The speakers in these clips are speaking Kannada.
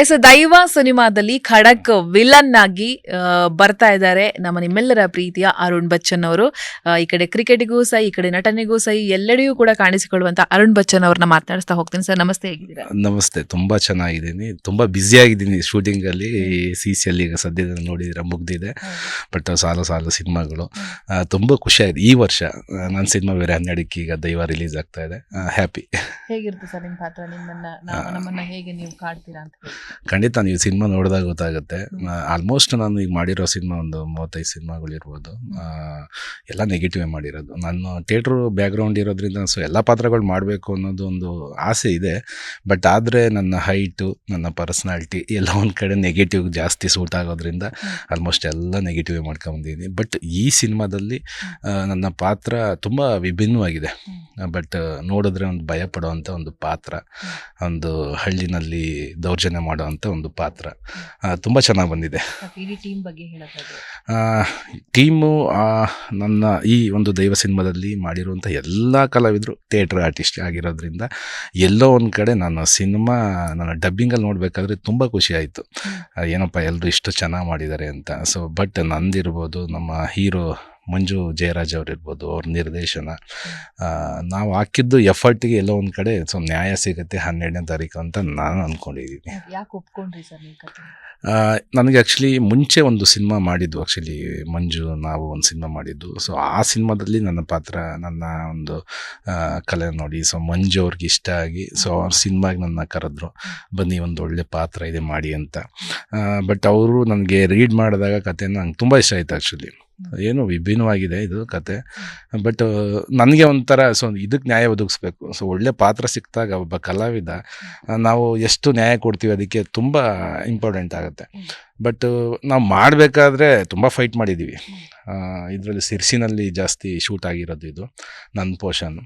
ಎಸ್ ದೈವ ಸಿನಿಮಾದಲ್ಲಿ ಖಡಕ್ ವಿಲನ್ ಆಗಿ ಬರ್ತಾ ಇದ್ದಾರೆ. ನಮ್ಮ ನಿಮ್ಮೆಲ್ಲರ ಪ್ರೀತಿಯ ಅರುಣ್ ಬಚ್ಚನ್ ಅವರು. ಈ ಕಡೆ ಕ್ರಿಕೆಟ್ಗೂ ಸಹ ಈ ಕಡೆ ನಟನೆಗೂ ಸಹ ಎಲ್ಲೆಡೆಯೂ ಕೂಡ ಕಾಣಿಸಿಕೊಳ್ಳುವಂತ ಅರುಣ್ ಬಚ್ಚನ್ ಅವ್ರನ್ನ ಮಾತನಾಡಿಸ್ತಾ ಹೋಗ್ತೀನಿ ಸರ್. ನಮಸ್ತೆ ಹೇಗಿದ್ದೀರಾ? ನಮಸ್ತೆ ತುಂಬಾ ಚೆನ್ನಾಗಿದ್ದೀನಿ. ತುಂಬಾ ಬ್ಯುಸಿ ಆಗಿದ್ದೀನಿ ಶೂಟಿಂಗ್ ಅಲ್ಲಿ. ಸಿ ಸಿ ಅಲ್ಲಿ ಈಗ ಸದ್ಯದ ನೋಡಿದ್ರೆ ಮುಗ್ದಿದೆ. ಬಟ್ ಸಾಲ ಸಾಲ ಸಿನಿಮಾಗಳು. ತುಂಬಾ ಖುಷಿ ಆಯ್ತು ಈ ವರ್ಷ ನನ್ನ ಸಿನಿಮಾ ಬೇರೆ ಹನ್ನೆರಡಕ್ಕೆ ಈಗ ದೈವ ರಿಲೀಸ್ ಆಗ್ತಾ ಇದೆ. ಹ್ಯಾಪಿ ಹೇಗಿರುತ್ತೆ ಸರ್ ನಿಮ್ಮ ಪಾತ್ರ? ನಿಮ್ಮನ್ನ ನಮ್ಮನ್ನ ಹೇಗೆ ನೀವು ಕಾಡ್ತೀರಾ ಅಂತ ಖಂಡಿತ ನೀವು ಸಿನಿಮಾ ನೋಡಿದಾಗ ಗೊತ್ತಾಗುತ್ತೆ. ಆಲ್ಮೋಸ್ಟ್ ನಾನು ಈಗ ಮಾಡಿರೋ ಸಿನಿಮಾ ಒಂದು ಮೂವತ್ತೈದು ಸಿನಿಮಾಗಳು ಇರ್ಬೋದು. ಆ, ಎಲ್ಲ ನೆಗೆಟಿವೇ ಮಾಡಿರೋದು. ನಾನು ಥಿಯೇಟ್ರು ಬ್ಯಾಕ್ಗ್ರೌಂಡ್ ಇರೋದ್ರಿಂದ ಸೊ ಎಲ್ಲ ಪಾತ್ರಗಳು ಮಾಡಬೇಕು ಅನ್ನೋದು ಒಂದು ಆಸೆ ಇದೆ. ಬಟ್ ಆದರೆ ನನ್ನ ಹೈಟು ನನ್ನ ಪರ್ಸ್ನಾಲ್ಟಿ ಎಲ್ಲ ಒಂದು ಕಡೆ ನೆಗೆಟಿವ್ ಜಾಸ್ತಿ ಸೂಟ್ ಆಗೋದ್ರಿಂದ ಆಲ್ಮೋಸ್ಟ್ ಎಲ್ಲ ನೆಗೆಟಿವೇ ಮಾಡ್ಕೊಂಬಂದಿದ್ದೀನಿ ಬಟ್ ಈ ಸಿನಿಮಾದಲ್ಲಿ ನನ್ನ ಪಾತ್ರ ತುಂಬ ವಿಭಿನ್ನವಾಗಿದೆ. ಬಟ್ ನೋಡಿದ್ರೆ ಒಂದು ಭಯ ಪಡುವಂಥ ಒಂದು ಪಾತ್ರ. ಒಂದು ಹಳ್ಳಿನಲ್ಲಿ ದೌರ್ಜನ್ಯ ಮಾಡುವಂಥ ಒಂದು ಪಾತ್ರ. ತುಂಬ ಚೆನ್ನಾಗಿ ಬಂದಿದೆ. ಟೀಮ್ ಬಗ್ಗೆ ಹೇಳೋದಾದ್ರೆ? ಟೀಮು ನನ್ನ ಈ ಒಂದು ದೈವ ಸಿನಿಮಾದಲ್ಲಿ ಮಾಡಿರುವಂಥ ಎಲ್ಲ ಕಲಾವಿದರು ಥಿಯೇಟ್ರ್ ಆರ್ಟಿಸ್ಟ್ ಆಗಿರೋದ್ರಿಂದ ಎಲ್ಲೋ ಒಂದು ಕಡೆ ನಾನು ಸಿನಿಮಾ ನನ್ನ ಡಬ್ಬಿಂಗಲ್ಲಿ ನೋಡಬೇಕಾದ್ರೆ ತುಂಬ ಖುಷಿ ಆಯಿತು. ಏನಪ್ಪ ಎಲ್ಲರೂ ಇಷ್ಟು ಚೆನ್ನಾಗಿ ಮಾಡಿದ್ದಾರೆ ಅಂತ. ಸೊ ಬಟ್ ನಂದಿರ್ಬೋದು ನಮ್ಮ ಹೀರೋ ಮಂಜು ಜಯರಾಜ್ ಅವರಿರ್ಬೋದು ಅವ್ರ ನಿರ್ದೇಶನ. ನಾವು ಹಾಕಿದ್ದು ಎಫರ್ಟಿಗೆ ಎಲ್ಲೋ ಒಂದು ಕಡೆ ಸೊ ನ್ಯಾಯ ಸಿಗುತ್ತೆ ಹನ್ನೆರಡನೇ ತಾರೀಕು ಅಂತ ನಾನು ಅಂದ್ಕೊಂಡಿದ್ದೀನಿ ಯಾಕೆ ಒಪ್ಕೊಂಡ್ರಿ ಸರ್ ನನಗೆ ಆ್ಯಕ್ಚುಲಿ ಮುಂಚೆ ಒಂದು ಸಿನಿಮಾ ಮಾಡಿದ್ದು ಆ್ಯಕ್ಚುಲಿ ಮಂಜು ನಾವು ಒಂದು ಸಿನಿಮಾ ಮಾಡಿದ್ದು. ಸೊ ಆ ಸಿನಿಮಾದಲ್ಲಿ ನನ್ನ ಪಾತ್ರ ನನ್ನ ಒಂದು ಕಲೆ ನೋಡಿ. ಸೊ ಮಂಜು ಅವ್ರಿಗೆ ಇಷ್ಟ ಆಗಿ ಸೊ ಅವ್ರ ಸಿನಿಮಾಗೆ ನನ್ನ ಕರೆದ್ರು ಬನ್ನಿ ಒಂದು ಒಳ್ಳೆ ಪಾತ್ರ ಇದೆ ಮಾಡಿ ಅಂತ. ಬಟ್ ಅವರು ನನಗೆ ರೀಡ್ ಮಾಡಿದಾಗ ಕಥೆನ ನಂಗೆ ತುಂಬ ಇಷ್ಟ ಆಯಿತು ಆ್ಯಕ್ಚುಲಿ ಏನು ವಿಭಿನ್ನವಾಗಿದೆ ಇದು ಕತೆ. ಬಟ್ ನನಗೆ ಒಂಥರ ಸೊ ಇದಕ್ಕೆ ನ್ಯಾಯ ಒದಗಿಸ್ಬೇಕು. ಸೊ ಒಳ್ಳೆ ಪಾತ್ರ ಸಿಕ್ಕಿದಾಗ ಒಬ್ಬ ಕಲಾವಿದ ನಾವು ಎಷ್ಟು ನ್ಯಾಯ ಕೊಡ್ತೀವಿ ಅದಕ್ಕೆ ತುಂಬ ಇಂಪಾರ್ಟೆಂಟ್ ಆಗುತ್ತೆ. ಬಟ್ ನಾವು ಮಾಡಬೇಕಾದ್ರೆ ತುಂಬ ಫೈಟ್ ಮಾಡಿದ್ದೀವಿ ಇದರಲ್ಲಿ ಸಿರ್ಸಿನಲ್ಲಿ ಜಾಸ್ತಿ ಶೂಟ್ ಆಗಿರೋದು ಇದು ನನ್ನ ಪೋರ್ಷನ್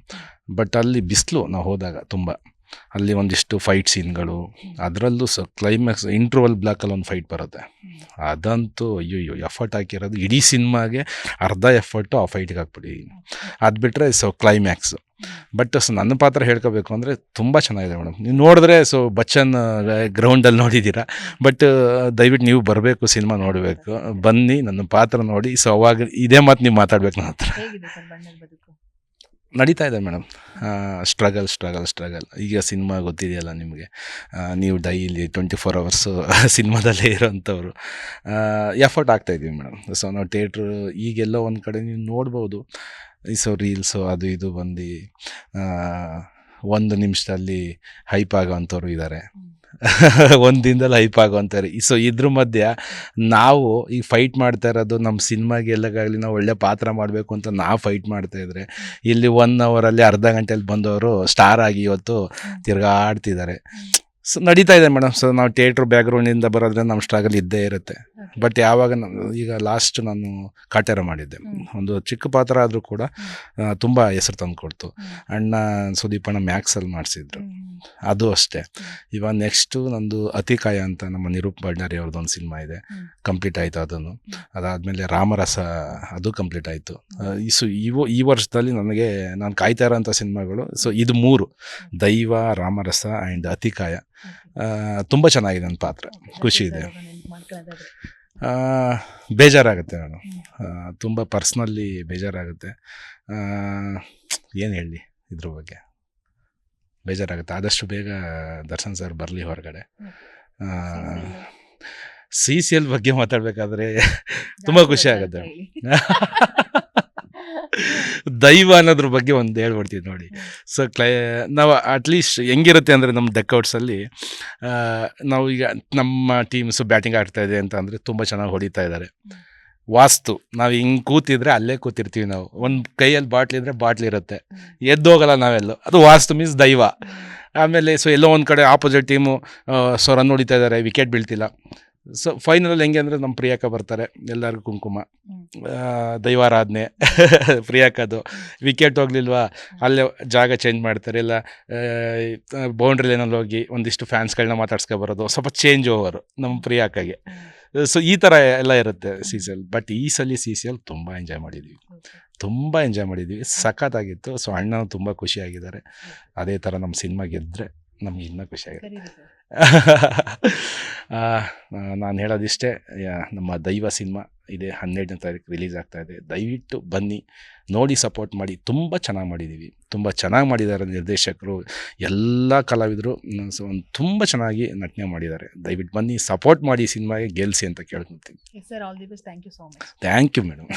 ಬಟ್ ಅಲ್ಲಿ ಬಿಸಿಲು ನಾವು ಹೋದಾಗ ತುಂಬ. ಅಲ್ಲಿ ಒಂದಿಷ್ಟು ಫೈಟ್ ಸೀನ್ಗಳು ಅದರಲ್ಲೂ ಸ ಕ್ಲೈಮ್ಯಾಕ್ಸ್ ಇಂಟ್ರೋವಲ್ ಬ್ಲಾಕಲ್ಲಿ ಒಂದು ಫೈಟ್ ಬರುತ್ತೆ. ಅದಂತೂ ಅಯ್ಯೋ ಎಫರ್ಟ್ ಹಾಕಿರೋದು ಇಡೀ ಸಿನಿಮಾಗೆ ಅರ್ಧ ಎಫರ್ಟು ಆ ಫೈಟಿಗೆ ಹಾಕ್ಬಿಡಿ. ಅದು ಬಿಟ್ಟರೆ ಸೊ ಕ್ಲೈಮ್ಯಾಕ್ಸ್ ಬಟ್ ಸೊ ನನ್ನ ಪಾತ್ರ ಹೇಳ್ಕೋಬೇಕು ಅಂದರೆ ತುಂಬ ಚೆನ್ನಾಗಿದೆ ಮೇಡಮ್ ನೀವು ನೋಡಿದ್ರೆ ಸೊ ಬಚ್ಚನ್ ಗ್ರೌಂಡಲ್ಲಿ ನೋಡಿದ್ದೀರಾ? ಬಟ್ ದಯವಿಟ್ಟು ನೀವು ಬರಬೇಕು ಸಿನಿಮಾ ನೋಡಬೇಕು. ಬನ್ನಿ, ನನ್ನ ಪಾತ್ರ ನೋಡಿ. ಸೊ ಅವಾಗ ಇದೇ ಮಾತು ನೀವು ಮಾತಾಡ್ಬೇಕು ನನ್ನ ಹತ್ರ. ನಡೀತಾ ಇದೆ ಮೇಡಮ್. ಸ್ಟ್ರಗಲ್ ಸ್ಟ್ರಗಲ್ ಸ್ಟ್ರಗಲ್ ಈಗ ಸಿನಿಮಾ ಗೊತ್ತಿದೆಯಲ್ಲ ನಿಮಗೆ? ನೀವು ಡೈಲಿ ಟ್ವೆಂಟಿ ಫೋರ್ ಅವರ್ಸು ಸಿನಿಮಾದಲ್ಲೇ ಇರೋಂಥವ್ರು. ಎಫರ್ಟ್ ಆಗ್ತಾಯಿದ್ದೀವಿ ಮೇಡಮ್. ಸೊ ನಾವು ಥಿಯೇಟ್ರ್ ಈಗೆಲ್ಲೋ ಒಂದು ಕಡೆ ನೀವು ನೋಡ್ಬೋದು. ಈ ಸೊ ರೀಲ್ಸು ಅದು ಇದು ಬಂದು ಒಂದು ನಿಮಿಷದಲ್ಲಿ ಹೈಪ್ ಆಗೋವಂಥವ್ರು ಇದ್ದಾರೆ ಒಂದು ದಿನದಲ್ಲಿ ಹೈಪ್ ಆಗೋಂತಾರೆ ಸೊ ಇದ್ರ ಮಧ್ಯೆ ನಾವು ಈ ಫೈಟ್ ಮಾಡ್ತಾ ಇರೋದು ನಮ್ಮ ಸಿನಿಮಾಗೆ ಎಲ್ಲಗಾಗಲಿ ನಾವು ಒಳ್ಳೆ ಪಾತ್ರ ಮಾಡಬೇಕು ಅಂತ ನಾವು ಫೈಟ್ ಮಾಡ್ತಾ ಇದ್ರೆ ಇಲ್ಲಿ ಒನ್ ಅವರಲ್ಲಿ ಅರ್ಧ ಗಂಟೆಯಲ್ಲಿ ಬಂದವರು ಸ್ಟಾರ್ ಆಗಿ ಇವತ್ತು ತಿರ್ಗಾಡ್ತಿದ್ದಾರೆ. ಸೊ ನಡೀತಾ ಇದೆ ಮೇಡಮ್ ಸೊ ನಾವು ಥಿಯೇಟ್ರ್ ಬ್ಯಾಕ್ಗ್ರೌಂಡಿಂದ ಬರೋದ್ರೆ ನಮ್ಮ ಸ್ಟ್ರಗಲ್ ಇದ್ದೇ ಇರುತ್ತೆ. ಬಟ್ ಯಾವಾಗ ನಾನು ಈಗ ಲಾಸ್ಟ್ ನಾನು ಕಾಟೇರ ಮಾಡಿದ್ದೆ. ಒಂದು ಚಿಕ್ಕ ಪಾತ್ರ ಆದರೂ ಕೂಡ ತುಂಬ ಹೆಸರು ತಂದು ಕೊಡ್ತು ಅಣ್ಣ ಸುದೀಪಣ್ಣ ಮ್ಯಾಕ್ಸಲ್ಲಿ ಮಾಡಿಸಿದ್ರು. ಅದು ಅಷ್ಟೇ. ಇವಾಗ ನೆಕ್ಸ್ಟು ನಂದು ಅತಿಕಾಯ ಅಂತ ನಮ್ಮ ನಿರೂಪ್ ಭಂಡಾರಿ ಅವ್ರದ್ದು ಒಂದು ಸಿನಿಮಾ ಇದೆ. ಕಂಪ್ಲೀಟ್ ಆಯಿತು ಅದನ್ನು. ಅದಾದಮೇಲೆ ರಾಮರಸ ಅದು ಕಂಪ್ಲೀಟ್ ಆಯಿತು. ಈ ಸೊ ಇವು ಈ ವರ್ಷದಲ್ಲಿ ನನಗೆ ನಾನು ಕಾಯ್ತಾ ಇರೋಂಥ ಸಿನಿಮಾಗಳು ಸೊ ಇದು ಮೂರು. ದೈವ ರಾಮರಸ ಆ್ಯಂಡ್ ಅತಿಕಾಯ. ತುಂಬ ಚೆನ್ನಾಗಿದೆ ನನ್ನ ಪಾತ್ರ. ಖುಷಿ ಇದೆ. ಬೇಜಾರಾಗುತ್ತೆ ನಾನು. ತುಂಬ ಪರ್ಸ್ನಲ್ಲಿ ಬೇಜಾರಾಗುತ್ತೆ. ಏನು ಹೇಳಿ ಇದ್ರ ಬಗ್ಗೆ? ಬೇಜಾರಾಗುತ್ತೆ. ಆದಷ್ಟು ಬೇಗ ದರ್ಶನ್ ಸರ್ ಬರಲಿ ಹೊರಗಡೆ. ಸಿ ಸಿ ಎಲ್ ಬಗ್ಗೆ ಮಾತಾಡಬೇಕಾದ್ರೆ ತುಂಬ ಖುಷಿ ಆಗುತ್ತೆ. ದೈವ ಅನ್ನೋದ್ರ ಬಗ್ಗೆ ಒಂದು ಹೇಳ್ಬಿಡ್ತೀವಿ ನೋಡಿ. ಸೊ ಕ್ಲೈ ನಾವು ಅಟ್ಲೀಸ್ಟ್ ಹೆಂಗಿರುತ್ತೆ ಅಂದರೆ ನಮ್ಮ ಡೆಕ್ಔಟ್ಸಲ್ಲಿ ನಾವು ಈಗ ನಮ್ಮ ಟೀಮ್ಸು ಬ್ಯಾಟಿಂಗ್ ಆಡ್ತಾ ಇದೆ ಅಂತ ಅಂದರೆ ತುಂಬ ಚೆನ್ನಾಗಿ ಹೊಡಿತಾ ಇದ್ದಾರೆ ವಾಸ್ತು ನಾವು ಹಿಂಗೆ ಕೂತಿದ್ರೆ ಅಲ್ಲೇ ಕೂತಿರ್ತೀವಿ ನಾವು. ಒಂದು ಕೈಯಲ್ಲಿ ಬಾಟ್ಲಿ ಇದ್ರೆ ಬಾಟ್ಲಿ ಇರುತ್ತೆ. ಎದ್ದೋಗಲ್ಲ ನಾವೆಲ್ಲೋ. ಅದು ವಾಸ್ತು ಮೀನ್ಸ್ ದೈವ. ಆಮೇಲೆ ಸೊ ಎಲ್ಲೋ ಒಂದು ಕಡೆ ಆಪೋಸಿಟ್ ಟೀಮು ಸೊ ರನ್ ಹೊಡಿತಾ ಇದ್ದಾರೆ ವಿಕೆಟ್ ಬೀಳ್ತಿಲ್ಲ. ಸೊ ಫೈನಲಲ್ಲಿ ಹೆಂಗೆ ಅಂದರೆ ನಮ್ಮ ಪ್ರಿಯಾಕ ಬರ್ತಾರೆ ಎಲ್ಲರಿಗೂ ಕುಂಕುಮ. ದೈವಾರಾಧನೆ. ಪ್ರಿಯಾಕದು ವಿಕೆಟ್ ಹೋಗ್ಲಿಲ್ವಾ? ಅಲ್ಲೇ ಜಾಗ ಚೇಂಜ್ ಮಾಡ್ತಾರೆ. ಇಲ್ಲ ಬೌಂಡ್ರಿ ಲೈನಲ್ಲಿ ಹೋಗಿ ಒಂದಿಷ್ಟು ಫ್ಯಾನ್ಸ್ಗಳನ್ನ ಮಾತಾಡ್ಸ್ಕೊ ಬರೋದು. ಸ್ವಲ್ಪ ಚೇಂಜ್ ಓವರು ನಮ್ಮ ಪ್ರಿಯಾಕಾಗೆ. ಸೊ ಈ ಥರ ಎಲ್ಲ ಇರುತ್ತೆ ಸಿ ಸಿ ಎಲ್ ಬಟ್ ಈ ಸಲ ಸಿ ಸಿ ಎಲ್ ತುಂಬ ಎಂಜಾಯ್ ಮಾಡಿದ್ವಿ. ತುಂಬ ಎಂಜಾಯ್ ಮಾಡಿದ್ವಿ. ಸಖತ್ತಾಗಿತ್ತು. ಸೊ ಅಣ್ಣ ತುಂಬ ಖುಷಿಯಾಗಿದ್ದಾರೆ. ಅದೇ ಥರ ನಮ್ಮ ಸಿನಿಮಾ ಗೆದ್ದರೆ ನಮ್ಗೆ ಇನ್ನೂ ಖುಷಿಯಾಗಿದೆ ನಾನು ಹೇಳೋದಿಷ್ಟೇ ನಮ್ಮ ದೈವ ಸಿನಿಮಾ ಇದೆ ಹನ್ನೆರಡನೇ ತಾರೀಕು ರಿಲೀಸ್ ಆಗ್ತಾ ಇದೆ. ದಯವಿಟ್ಟು ಬನ್ನಿ ನೋಡಿ ಸಪೋರ್ಟ್ ಮಾಡಿ ತುಂಬ ಚೆನ್ನಾಗಿ ಮಾಡಿದ್ದೀವಿ ತುಂಬ ಚೆನ್ನಾಗಿ ಮಾಡಿದ್ದಾರೆ ನಿರ್ದೇಶಕರು ಎಲ್ಲ ಕಲಾವಿದರು ಸೊ ಒಂದು ತುಂಬ ಚೆನ್ನಾಗಿ ನಟನೆ ಮಾಡಿದ್ದಾರೆ ದಯವಿಟ್ಟು ಬನ್ನಿ ಸಪೋರ್ಟ್ ಮಾಡಿ ಸಿನಿಮಾಗೆ ಗೆಲ್ಸಿ ಅಂತ ಕೇಳ್ಕೊತೀನಿ. Thank you madam